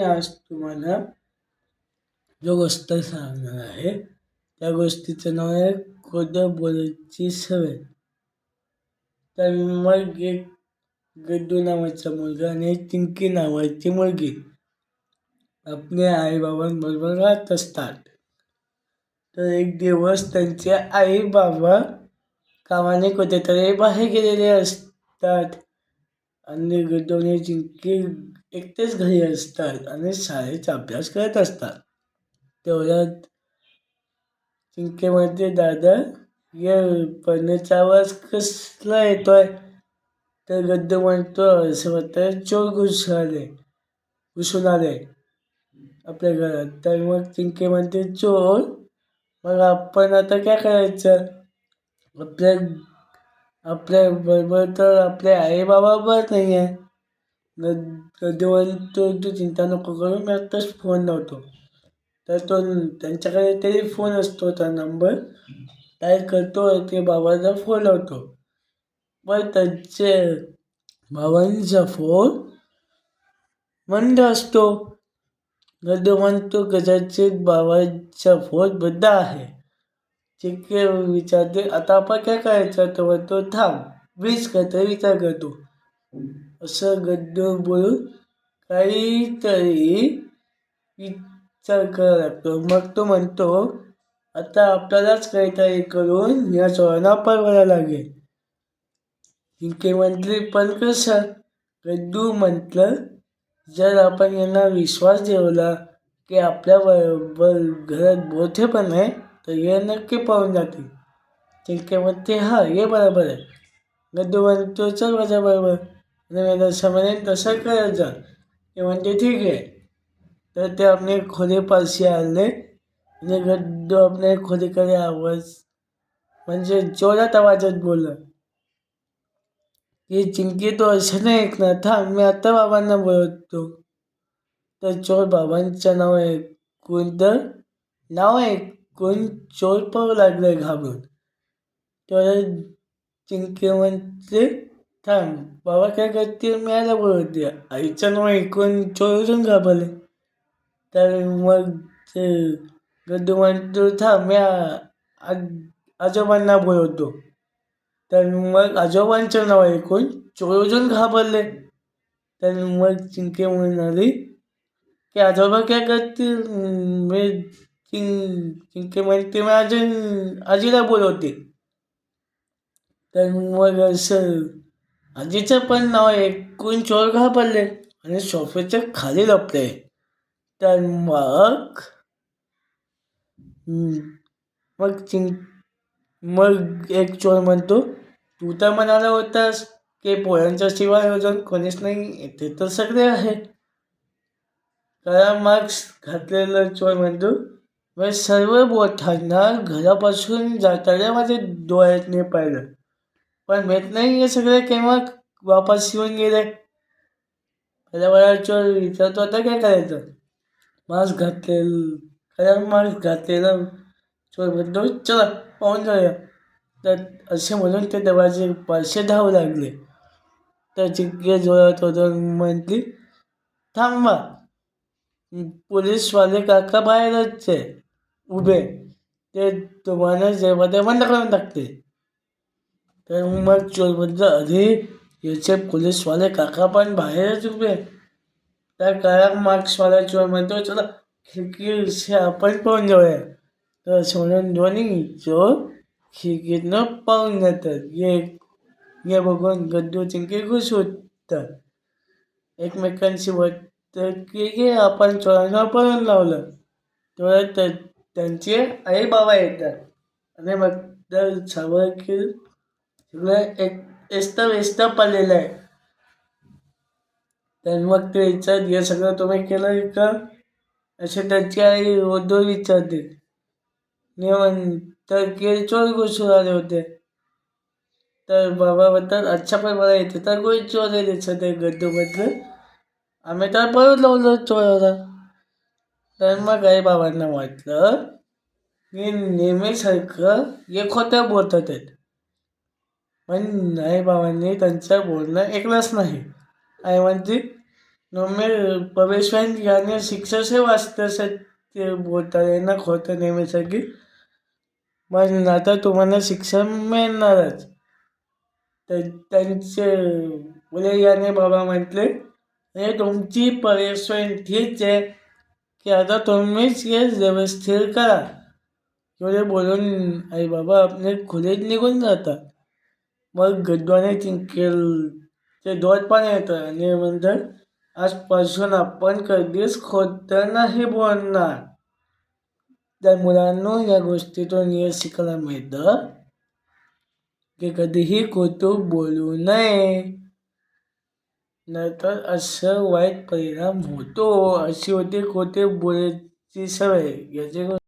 मी आज तुम्हाला जो गोष्ट सांगणार आहे त्या गोष्टीचं नाव आहे खोटं बोलायची सवय. तर मग एक गड्डू नावाचा मुलगा आणि एक चिंकी नावाची मुलगी. आपल्या आईबाबांबरोबर राहत असतात. तर एक दिवस त्यांचे आई बाबा कामाने कुठेतरी बाहेर गेलेले असतात. आणि गड्डूने जिंके एकटेच घरी असतात आणि शाळेचा अभ्यास करत असतात तेवढ्यात चिंकेमध्ये दादा या पडण्याचा आवाज कसला येतोय? तर गद्द म्हणतो असं वाटतं चोर घुसले घुसून आले आपल्या घरात. तर मग चिंके म्हणते चोर? मग आपण आता काय करायचं? आपल्या आपल्या बरोबर तर आपले आई बाबा पण नाही आहे गड्डू म्हणतो तू चिंता नको करू मी आत्ताच फोन लावतो. तर तो त्यांच्याकडे तरी फोन असतो त्या नंबर काय करतो ते बाबाचा फोन लावतो. पण त्यांचे बाबांचा फोन बंद असतो. गड्डू म्हणतो कदाचित बाबांचा फोन बंद आहे. चिक्के विचारते आता आपण काय करायचं? तो म्हणतो थांब. वीज काहीतरी विचार करतो. असं गड्डू बोलून काहीतरी विचार करावा लागतो. मग तो म्हणतो आता आपल्यालाच काहीतरी करून या चोरांना पळवायला लागेल. जिंके म्हटले पण कसं गड्डू म्हटलं जर आपण यांना विश्वास ठेवला की आपल्या बरोबर घरात मोठे पण आहे तर हे नक्की पळून जातील. जिंके म्हणते हां हे बरोबर आहे. गड्डू म्हणतो चल माझ्या बरोबर आणि म्हणेन तसं करत जा ते म्हणते ठीक आहे. तर ते आपले खोलीपाशी आले आणि गड्डू आपल्या खोलीकडे आवाज म्हणजे जोरात आवाजात बोलला. की चिंकी तो असं नाही ऐकणार. थांब मी आता बाबांना बोलवतो. तर चोर बाबांचं नाव ऐकून तर नाव कोणी चोर पळू लागले घाबरून. तर चिंके म्हणते थांब. बाबा काय करते मी यायला बोलवते. आईचं नाव ऐकून चोरून घाबरले. तर मग ते गड्डू म्हणतो थांब मी आजोबांना बोलवतो. तर मग आजोबांचं नाव ऐकून चोरून घाबरले. तर मग चिंके म्हणाली की आजोबा काय करतील? मी चिं चिंके म्हणते मी अजून आजीला बोलवते. तर मग असं आजीचं पण नाव ऐकून चोर घाबरले आणि सोफ्याच्या खाली लपले. तर मग मग चिं मग एक चोर म्हणतो तू तर म्हणाला होतास की पोळ्यांच्या शिवाय अजून कोणीच नाही येते तर सगळे आहे काळा मास्क घातलेला चोर म्हणतो व सर्व मोठ्यांना घरापासून जाताना माझे डोळ्यातने पाहिलं. पण माहीत नाही हे सगळे केव्हा वापस येऊन गेले. पहिल्या चोर विचारतो आता काय करायचं? मास्क घातलेलं. कारण मास्क घातलेला. चोर म्हणतो चला पाहून जाऊया. तर असे म्हणून ते देवाचे पैसे धावू लागले. तर चिक्के जोरात होतं म्हटली थांबा पोलीसवाले काका बाहेरच आहे उभे. ते तुम्हाला जेव्हा बंद करून टाकते. तर मग चोर म्हणतो अरे याचे पोलीसवाले काका पण बाहेरच उभे. त्या काळात मार्क्सवाला चोर म्हणतो चला खिडकी आपण पाहून जाऊया. तर असं म्हणून दोन्ही चोर खिडकीतनं पाहून जातात. ये हे बघून गड्डू चिंके खुश होतात. एकमेकांशी वाटतं की हे आपण चोरांना पळून लावलं. तेव्हा त्यांचे आई बाबा येतात. आणि मग तर सवय की सगळं एक एस्त व्यस्त पडलेलं आहे. तर मग ते विचार हे सगळं तुम्ही केलं का असे त्यांची आई ओढून विचारते. म्हण तर के चोर घुसून आले होते. तर बाबा म्हणतात अच्छा पण मला येते तर गोळी चोर आहे त्याचं ते गड्डूमधलं आम्ही तर परत लावलं चोराला. तर मग आई बाबांना वाटलं की नेहमीसारखं एक होतं बोलतात आहेत पण आई बाबांनी त्यांचं बोलणं ऐकलंच नाही. आई म्हणते नॉर्मल पवेशवान याने शिक्षा से ते सत्य बोलतात यांना खोतं नेहमीसाठी पण आता तुम्हाला शिक्षण मिळणारच. तर त्यांचे बोले याने बाबा म्हटले हे तुमची परेशान हीच आहे. की आता तुम्हीच केस व्यवस्थित करा एवढे बोलून आई बाबा आपले खोलीत निघून जातात. मग गद्वाने चिंकेल ते दोन पण येतं आणि म्हणतात आजपासून आपण कधीच खोटं नाही बोलणार. त्या मुलांना या गोष्टीतून हे शिकायला मिळतं की कधीही खोटं बोलू नये. नाहीतर असं वाईट परिणाम होतो अशी होते खोटे बोलायची सवय. याचे